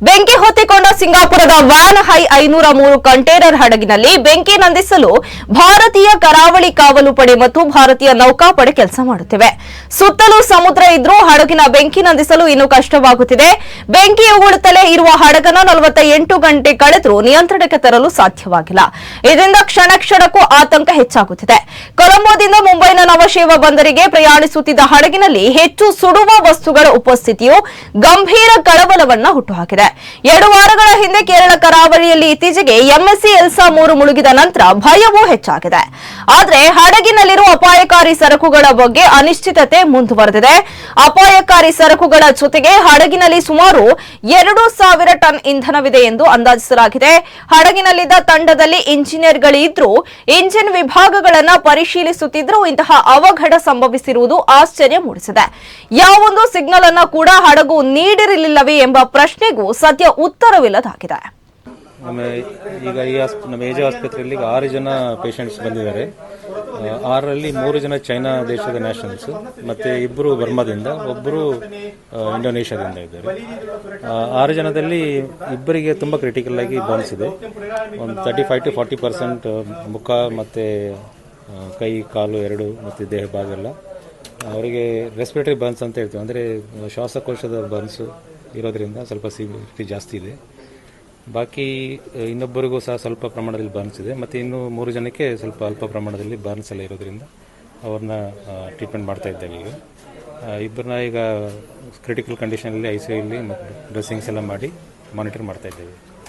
ಬೆಂಕಿ ಹೊತ್ತಿಕೊಂಡ ಸಿಂಗಾಪುರದ van high ಐನೂರ ಮೂರು ಕಂಟೇನರ್ ಹಡಗಿನಲ್ಲಿ ಬೆಂಕಿ ನಂದಿಸಲು ಭಾರತೀಯ ಕರಾವಳಿ ಕಾವಲು ಪಡೆ ಮತ್ತು ಭಾರತೀಯ ನೌಕಾಪಡೆ ಕೆಲಸ ಮಾಡುತ್ತಿವೆ. ಸುತ್ತಲೂ ಸಮುದ್ರ ಇದ್ರೂ ಹಡಗಿನ ಬೆಂಕಿ ನಂದಿಸಲು ಇನ್ನೂ ಕಷ್ಟವಾಗುತ್ತಿದೆ. ಬೆಂಕಿ ಉಗುಳುತ್ತಲೇ ಇರುವ ಹಡಗನ ನಲವತ್ತ ಎಂಟು ಗಂಟೆ ಕಳೆದರೂ ನಿಯಂತ್ರಣಕ್ಕೆ ತರಲು ಸಾಧ್ಯವಾಗಿಲ್ಲ. ಇದರಿಂದ ಕ್ಷಣ ಕ್ಷಣಕ್ಕೂ ಆತಂಕ ಹೆಚ್ಚಾಗುತ್ತಿದೆ. ಕೊಲಂಬೋದಿಂದ ಮುಂಬೈನ ನವಶೇವ ಬಂದರಿಗೆ ಪ್ರಯಾಣಿಸುತ್ತಿದ್ದ ಹಡಗಿನಲ್ಲಿ ಹೆಚ್ಚು ಸುಡುವ ವಸ್ತುಗಳ ಉಪಸ್ಥಿತಿಯು ಗಂಭೀರ ಕಳವಳವನ್ನ ಹುಟ್ಟುಹಾಕಿದೆ. ಎರಡು ವಾರಗಳ ಹಿಂದೆ ಕೇರಳ ಕರಾವಳಿಯಲ್ಲಿ ಇತ್ತೀಚೆಗೆ ಎಂಎಸ್ಸಿ ಎಲ್ಸಾ ಮೂರು ಮುಳುಗಿದ ನಂತರ ಭಯವೂ ಹೆಚ್ಚಾಗಿದೆ. ಆದರೆ ಹಡಗಿನಲ್ಲಿರುವ ಅಪಾಯಕಾರಿ ಸರಕುಗಳ ಬಗ್ಗೆ ಅನಿಶ್ಚಿತತೆ ಮುಂದುವರೆದಿದೆ. ಅಪಾಯಕಾರಿ ಸರಕುಗಳ ಜೊತೆಗೆ ಹಡಗಿನಲ್ಲಿ ಸುಮಾರು ಎರಡು ಸಾವಿರ ಟನ್ ಇಂಧನವಿದೆ ಎಂದು ಅಂದಾಜಿಸಲಾಗಿದೆ. ಹಡಗಿನಲ್ಲಿದ್ದ ತಂಡದಲ್ಲಿ ಇಂಜಿನಿಯರ್ಗಳಿದ್ರೂ. ಇಂಜಿನ್ ವಿಭಾಗಗಳನ್ನ ಪರಿಶೀಲಿಸುತ್ತಿದ್ದರೂ ಇಂತಹ ಅವಘಡ ಸಂಭವಿಸಿರುವುದು ಆಶ್ಚರ್ಯ ಮೂಡಿಸಿದೆ. ಯಾವೊಂದು ಸಿಗ್ನಲ್ ಅನ್ನ ಕೂಡ ಹಡಗು ನೀಡಿರಲಿಲ್ಲವೇ ಎಂಬ ಪ್ರಶ್ನೆಗೂ ಸದ್ಯ ಉತ್ತರವಿಲ್ಲದಾಗಿದೆ ನಮ್ಮ ಈಗ ಈ ನಮ್ಮ ಏಜೆ ಆಸ್ಪತ್ರೆಯಲ್ಲಿ ಈಗ ಆರು ಜನ ಪೇಷಂಟ್ಸ್ ಬಂದಿದ್ದಾರೆ. ಆರಲ್ಲಿ ಮೂರು ಜನ ಚೈನಾ ದೇಶದ ನ್ಯಾಷನಲ್ಸ್ ಮತ್ತೆ ಇಬ್ಬರು ಬರ್ಮಾದಿಂದ ಒಬ್ಬರು ಇಂಡೋನೇಷ್ಯಾದಿಂದ ಇದ್ದಾರೆ. ಆರು ಜನದಲ್ಲಿ ಇಬ್ಬರಿಗೆ ತುಂಬ ಕ್ರಿಟಿಕಲ್ ಆಗಿ ಬರ್ನ್ಸ್ ಇದೆ. ಒಂದು thirty five to forty percent ಮುಖ ಮತ್ತು ಕೈ, ಕಾಲು ಎರಡು ಮತ್ತು ದೇಹ ಭಾಗ ಎಲ್ಲ. ಅವರಿಗೆ ರೆಸ್ಪಿರೇಟರಿ ಬರ್ನ್ಸ್ ಅಂತ ಹೇಳ್ತೀವಿ. ಅಂದರೆ ಶ್ವಾಸಕೋಶದ ಬರ್ನ್ಸು ಇರೋದ್ರಿಂದ ಸ್ವಲ್ಪ ಸಿವಿರಿಟಿ ಜಾಸ್ತಿ ಇದೆ. ಬಾಕಿ ಇನ್ನೊಬ್ಬರಿಗೂ ಸಹ ಸ್ವಲ್ಪ ಪ್ರಮಾಣದಲ್ಲಿ ಬರ್ನ್ಸ್ ಇದೆ. ಮತ್ತು ಇನ್ನು ಮೂರು ಜನಕ್ಕೆ ಸ್ವಲ್ಪ ಅಲ್ಪ ಪ್ರಮಾಣದಲ್ಲಿ ಬರ್ನ್ಸ್ ಎಲ್ಲ ಇರೋದ್ರಿಂದ ಅವ್ರನ್ನ ಟ್ರೀಟ್ಮೆಂಟ್ ಮಾಡ್ತಾ ಇದ್ದೇವೆ ಈಗ. ಇಬ್ಬರನ್ನ ಈಗ ಕ್ರಿಟಿಕಲ್ ಕಂಡೀಷನಲ್ಲಿ ಐ ಸಿ ಐಲಿ ಮತ್ತು ಡ್ರೆಸ್ಸಿಂಗ್ಸ್ ಎಲ್ಲ ಮಾಡಿ ಮಾನಿಟರ್ ಮಾಡ್ತಾ ಇದ್ದೇವೆ.